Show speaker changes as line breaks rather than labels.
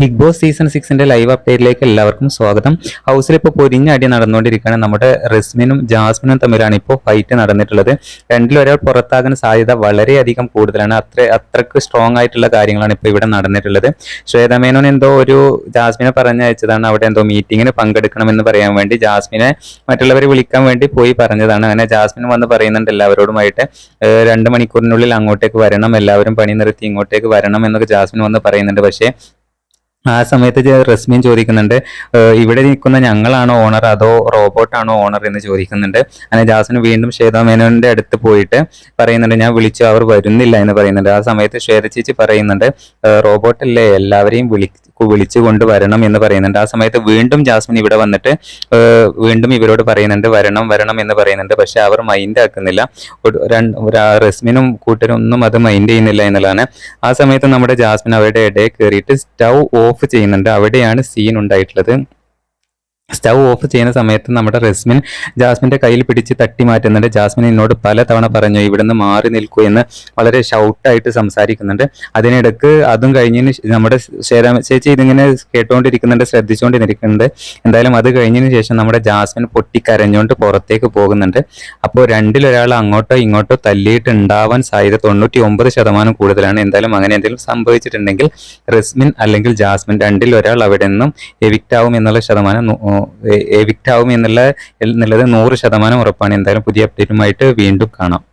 Big boss season സിക്സിന്റെ live അപ്ഡേറ്റിലേക്ക് എല്ലാവർക്കും സ്വാഗതം. ഹൗസിൽ ഇപ്പോൾ പൊരിഞ്ഞ അടി നടന്നുകൊണ്ടിരിക്കുകയാണ്. നമ്മുടെ റിസ്മിനും ജാസ്മിനും തമ്മിലാണ് ഇപ്പോൾ ഫൈറ്റ് നടന്നിട്ടുള്ളത്. രണ്ടിലൊരാൾ പുറത്താകാൻ സാധ്യത വളരെയധികം കൂടുതലാണ്. അത്ര അത്രയ്ക്ക് സ്ട്രോങ് ആയിട്ടുള്ള കാര്യങ്ങളാണ് ഇപ്പോൾ ഇവിടെ നടന്നിട്ടുള്ളത്. ശ്വേതമേനോൻ എന്തോ ഒരു ജാസ്മിനെ പറഞ്ഞയച്ചതാണ്. അവിടെ എന്തോ മീറ്റിങ്ങിന് പങ്കെടുക്കണമെന്ന് പറയാൻ വേണ്ടി ജാസ്മിനെ മറ്റുള്ളവരെ വിളിക്കാൻ വേണ്ടി പോയി പറഞ്ഞതാണ്. അങ്ങനെ ജാസ്മിൻ വന്ന് പറയുന്നുണ്ട് എല്ലാവരോടുമായിട്ട് രണ്ട് മണിക്കൂറിനുള്ളിൽ അങ്ങോട്ടേക്ക് വരണം എല്ലാവരും പണി നിർത്തി ഇങ്ങോട്ടേക്ക് വരണം എന്നൊക്കെ ജാസ്മിൻ വന്ന് പറയുന്നുണ്ട്. പക്ഷേ ആ സമയത്ത് റസ്മിയും ചോദിക്കുന്നുണ്ട് ഇവിടെ നിൽക്കുന്ന ഞങ്ങളാണോ ഓണർ അതോ റോബോട്ടാണോ ഓണർ എന്ന് ചോദിക്കുന്നുണ്ട്. അങ്ങനെ ജാസിന് വീണ്ടും ശ്വേത മേനോന്റെ അടുത്ത് പോയിട്ട് പറയുന്നുണ്ട് ഞാൻ വിളിച്ചു അവർ വരുന്നില്ല എന്ന് പറയുന്നുണ്ട്. ആ സമയത്ത് ശ്വേത ചേച്ചി പറയുന്നുണ്ട് "ഏഹ് റോബോട്ടല്ലേ എല്ലാവരെയും വിളി വിളിച്ചു കൊണ്ടുവരണം എന്ന് പറയുന്നുണ്ട്. ആ സമയത്ത് വീണ്ടും ജാസ്മിൻ ഇവിടെ വന്നിട്ട് വീണ്ടും ഇവരോട് പറയുന്നുണ്ട് വരണം വരണം എന്ന് പറയുന്നുണ്ട്. പക്ഷെ അവർ മൈൻഡ് ആക്കുന്നില്ല. റസ്മിനും കൂട്ടരും ഒന്നും അത് മൈൻഡ് ചെയ്യുന്നില്ല എന്നുള്ളതാണ്. ആ സമയത്ത് നമ്മുടെ ജാസ്മിൻ അവരുടെ ഇടയിൽ കയറിയിട്ട് സ്റ്റൗ ഓഫ് ചെയ്യുന്നുണ്ട്. അവിടെയാണ് സീൻ ഉണ്ടായിട്ടുള്ളത്. സ്റ്റൗ ഓഫ് ചെയ്യുന്ന സമയത്ത് നമ്മുടെ റെസ്മിൻ ജാസ്മിന്റെ കയ്യിൽ പിടിച്ച് തട്ടി മാറ്റുന്നുണ്ട്. ജാസ്മിൻ എന്നോട് പലതവണ പറഞ്ഞു ഇവിടുന്ന് മാറി നിൽക്കൂ എന്ന് വളരെ ഷൗട്ടായിട്ട് സംസാരിക്കുന്നുണ്ട്. അതിനിടക്ക് അതും കഴിഞ്ഞതിന് നമ്മുടെ ശേരാ ചേച്ചി ഇതിങ്ങനെ കേട്ടുകൊണ്ടിരിക്കുന്നുണ്ട് ശ്രദ്ധിച്ചുകൊണ്ടിരിക്കുന്നുണ്ട് എന്തായാലും അത് കഴിഞ്ഞതിന് ശേഷം നമ്മുടെ ജാസ്മിൻ പൊട്ടിക്കരഞ്ഞുകൊണ്ട് പുറത്തേക്ക് പോകുന്നുണ്ട്. അപ്പോൾ രണ്ടിലൊരാൾ അങ്ങോട്ടോ ഇങ്ങോട്ടോ തല്ലിയിട്ട് ഉണ്ടാവാൻ സാധ്യത തൊണ്ണൂറ്റി ഒമ്പത് ശതമാനം കൂടുതലാണ്. എന്തായാലും അങ്ങനെ എന്തെങ്കിലും സംഭവിച്ചിട്ടുണ്ടെങ്കിൽ റെസ്മിൻ അല്ലെങ്കിൽ ജാസ്മിൻ രണ്ടിൽ ഒരാൾ അവിടെ നിന്നും എവിക്റ്റ് ആവും എന്നുള്ള ശതമാനം എവിക്റ്റ് ആവും എന്നുള്ള എന്നുള്ളത് നൂറ് ശതമാനം ഉറപ്പാണ്. എന്തായാലും പുതിയ അപ്ഡേറ്റുമായിട്ട് വീണ്ടും കാണാം.